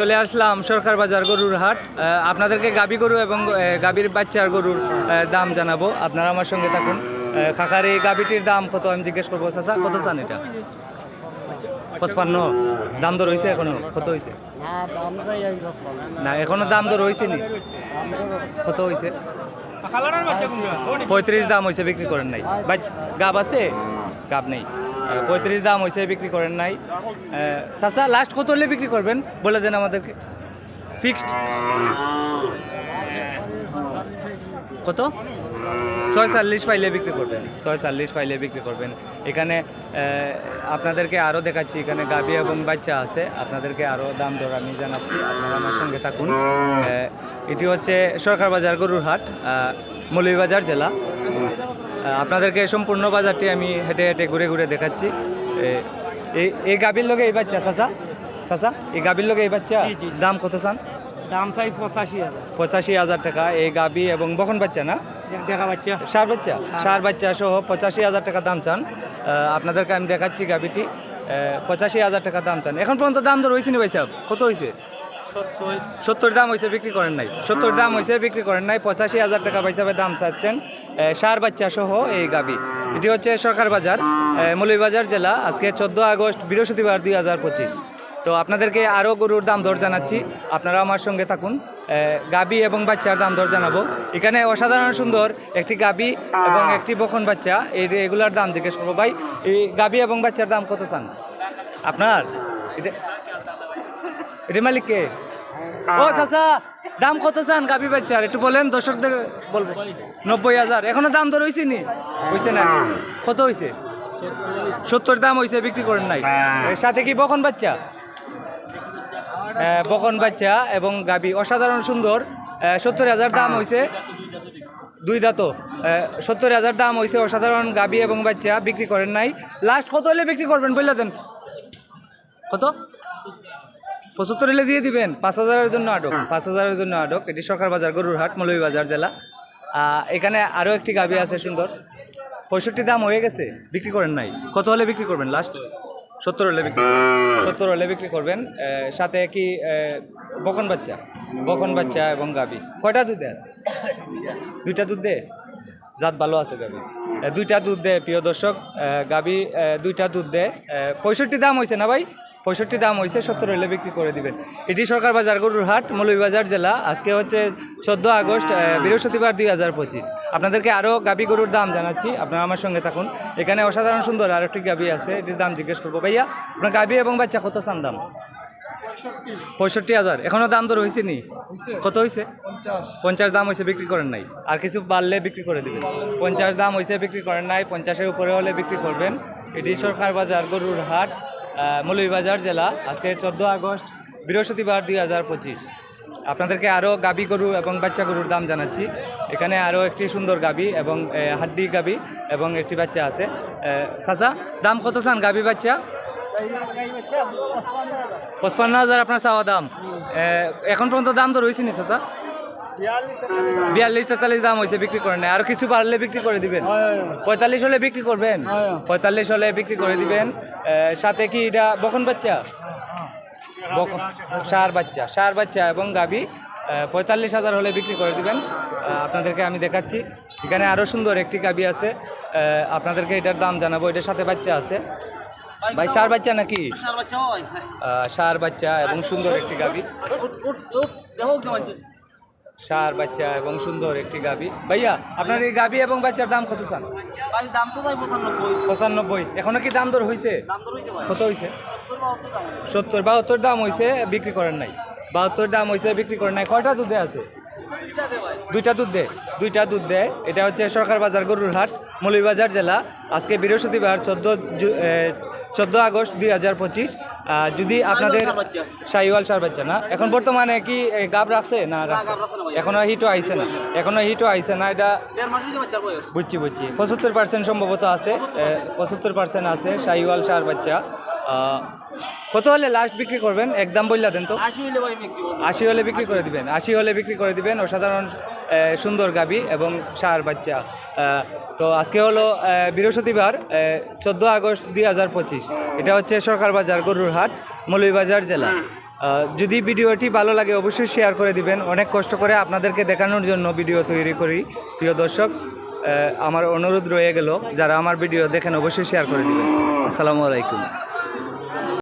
চলে আসলাম সরকার বাজার গরুর হাট। আপনাদেরকে গাবি গরু এবং গাবির বাচ্চার গরুর দাম জানাব। আপনারা আমার সঙ্গে থাকুন। কাকার এই গাবিটির দাম কত আমি জিজ্ঞেস করব। চাচা, কত চান এটা? পঁচপান্ন। দাম দর হয়েছে এখনও? কত হয়েছে না, এখনও দাম দর হয়েছে নি কত হয়েছে পঁয়ত্রিশ দাম হয়েছে বিক্রি করেন নাই। গাব আছে? গাব নেই। পঁয়ত্রিশ দাম হয়েছে বিক্রি করেন নাই। চাচা লাস্ট কত হলে বিক্রি করবেন? বলে দেন আমাদেরকে। ফিক্সড কত? ছয় চাল্লিশ পাইলে বিক্রি করবেন। ছয় চাল্লিশ পাইলে বিক্রি করবেন। এখানে আপনাদেরকে আরও দেখাচ্ছি। এখানে গাবি এবং বাচ্চা আছে। আপনাদেরকে আরও দাম দর আমি জানাচ্ছি। আপনারা আমার সঙ্গে থাকুন। এটি হচ্ছে সরকার বাজার গরুর হাট মৌলভীবাজার জেলা। আপনাদেরকে সম্পূর্ণ বাজারটি আমি হেঁটে হেঁটে ঘুরে ঘুরে দেখাচ্ছি। এই এই গাবির লোকে এই বাচ্চা চাচা? চাচা এই গাভীর লোকে এই বাচ্চা। দাম কত চান? দাম চাই পঁচাশি হাজার। পঁচাশি হাজার টাকা এই গাবি এবং বখন বাচ্চা না? দেখা বাচ্চা। সার বাচ্চা? সার। বাচ্চা সহ পঁচাশি হাজার টাকা দাম চান। আপনাদেরকে আমি দেখাচ্ছি গাভীটি। পঁচাশি হাজার টাকা দাম চান। এখন পর্যন্ত দাম দর হয়েছে নি ভাই সাহেব? কত হয়েছে? সত্তর। দাম হয়েছে বিক্রি করেন নাই। সত্তর দাম হয়েছে বিক্রি করেন নাই। পঁচাশি হাজার টাকা হিসাবে দাম চাচ্ছেন সার বাচ্চা সহ এই গাবি। এটি হচ্ছে সরকার বাজার মৌলভীবাজার জেলা, আজকে চোদ্দ আগস্ট, বৃহস্পতিবার দুই হাজার পঁচিশ। তো আপনাদেরকে আরও গরুর দাম দর জানাচ্ছি আপনারা আমার সঙ্গে থাকুন। গাবি এবং বাচ্চার দাম দর জানাব। এখানে অসাধারণ সুন্দর একটি গাবি এবং একটি বখন বাচ্চা, এই এগুলার দাম জিজ্ঞেস করব। ভাই, এই গাবি এবং বাচ্চার দাম কত চান? আপনার? এটা এটা মালিক কে ও চাচা দাম কত চান গাবি বাচ্চার? একটু বলেন দর্শকদের বলব। নব্বই হাজার। এখনও দাম দর হয়েছে নি? হয়েছে না? কত হয়েছে সত্তর দাম হয়েছে বিক্রি করেন নাই? সাথে কি বকন বাচ্চা? হ্যাঁ, বকন বাচ্চা এবং গাবি অসাধারণ সুন্দর। সত্তর হাজার দাম হয়েছে দুই দাঁতো সত্তর হাজার দাম হয়েছে অসাধারণ গাবি এবং বাচ্চা বিক্রি করেন নাই। লাস্ট কত হলে বিক্রি করবেন? বললে দেন। কত? পঁচাত্তর হলে দিয়ে দিবেন পাঁচ হাজারের জন্য আটক। পাঁচ হাজারের জন্য আটক। এটি সরকার বাজার গরুর হাট মৌলভীবাজার জেলা। এখানে আরও একটি গাবি আছে সুন্দর। পঁয়ষট্টি দাম হয়ে গেছে বিক্রি করেন নাই। কত হলে বিক্রি করবেন? লাস্ট সত্তর হলে বিক্রি সত্তর হলে বিক্রি করবেন। সাথে কি বকন বাচ্চা। বকন বাচ্চা এবং গাবি। কয়টা দুধে আছে? দুইটা দুধ দে। জাত ভালো আছে গাবি। দুইটা দুধ দে প্রিয় দর্শক। গাবি দুইটা দুধ দে। পঁয়ষট্টি দাম হয়েছে না ভাই? পঁয়ষট্টি দাম হয়েছে সত্তর হলে বিক্রি করে দিবেন। এটি সরকার বাজার গরুর হাট মৌলভীবাজার জেলা। আজকে হচ্ছে চোদ্দ আগস্ট বৃহস্পতিবার দুই হাজার পঁচিশ। আপনাদেরকে আরও গাবি গরুর দাম জানাচ্ছি আপনারা আমার সঙ্গে থাকুন। এখানে অসাধারণ সুন্দর আর একটি গাবি আছে এটির দাম জিজ্ঞেস করব। ভাইয়া আপনার গাবি এবং বাচ্চা কত চান দাম? পঁয়ষট্টি হাজার। এখনও দাম তো হয়েছে নি? কত হয়েছে পঞ্চাশ। দাম হয়েছে বিক্রি করেন নাই। আর কিছু বাড়লে বিক্রি করে দিবেন। পঞ্চাশ দাম হয়েছে বিক্রি করেন নাই। পঞ্চাশের উপরে হলে বিক্রি করবেন। এটি সরকার বাজার গরুর হাট। মৌলভীবাজার জেলা, আজকে চোদ্দ আগস্ট, বৃহস্পতিবার দুই হাজার পঁচিশ। আপনাদেরকে আরও গাবি গরু এবং বাচ্চা গরুর দাম জানাচ্ছি। এখানে আরও একটি সুন্দর গাবি এবং হাড্ডি গাবি এবং একটি বাচ্চা আছে। চাচা, দাম কত চান গাবি বাচ্চা? পঁচপান্ন হাজার। আপনার চাওয়া দাম। এখন পর্যন্ত দাম তো রয়েছে নি, চাচা? বিয়াল্লিশ তেতাল্লিশ দাম হয়েছে বিক্রি করে করেন আর কিছু বাড়লে বিক্রি করে দিবেন। পঁয়তাল্লিশ হলে বিক্রি করবেন? পঁয়তাল্লিশ হলে বিক্রি করে দিবেন। সাথে কি এটা বকন বাচ্চা? বকন সার বাচ্চা সার বাচ্চা এবং গাবি। পঁয়তাল্লিশ হাজার হলে বিক্রি করে দিবেন। আপনাদেরকে আমি দেখাচ্ছি। এখানে আরও সুন্দর একটি গাবি আছে। আপনাদেরকে এটার দাম জানাব। এটার সাথে বাচ্চা আছে। ভাই সার বাচ্চা নাকি? ষাঁড় বাচ্চা এবং সুন্দর একটি গাবি। ষাঁড় বাচ্চা এবং সুন্দর একটি গাবি। ভাইয়া আপনার এই গাবি এবং বাচ্চার দাম কত চান? দাম তো তাই পঁচানব্বই। পঁচানব্বই। এখনও কি দাম দর হয়েছে কত হয়েছে সত্তর বাহাত্তর দাম হয়েছে বিক্রি করেন নাই। বাহাত্তর দাম হয়েছে বিক্রি করেন নাই। কয়টা দুধে আছে? দুইটা দুধ দেয় দুইটা দুধ দেয় এটা হচ্ছে সরকার বাজার গরুর হাট মৌলভীবাজার জেলা। আজকে বৃহস্পতিবার চোদ্দ চোদ্দ আগস্ট দুই হাজার পঁচিশ যদি আপনাদের সাইওয়াল। শাহিওয়াল সার বাচ্চা না এখন বর্তমানে কি গাব রাখছে না রাখছে। এখনও হিটও আইসে না। এখনও হিটও আইসে না এটা বুঝছি বুঝছি। পঁচাত্তর পার্সেন্ট সম্ভবত আছে পঁচাত্তর পার্সেন্ট আছে শাহিওয়াল সার বাচ্চা। কত হলে লাস্ট বিক্রি করবেন? একদম বললা দেন তো। আশি হলে বিক্রি করে দিবেন। আশি হলে বিক্রি করে দিবেন অসাধারণ সুন্দর গাবি এবং সার বাচ্চা। তো আজকে হলো বৃহস্পতিবার চোদ্দ আগস্ট দুই হাজার পঁচিশ। এটা হচ্ছে সরকার বাজার গরুর হাট মৌলভীবাজার জেলা। যদি ভিডিওটি ভালো লাগে অবশ্যই শেয়ার করে দিবেন। অনেক কষ্ট করে আপনাদেরকে দেখানোর জন্য ভিডিও তৈরি করি। প্রিয় দর্শক আমার অনুরোধ রয়ে গেল যারা আমার ভিডিও দেখেন অবশ্যই শেয়ার করে দিবেন। আসসালামু আলাইকুম।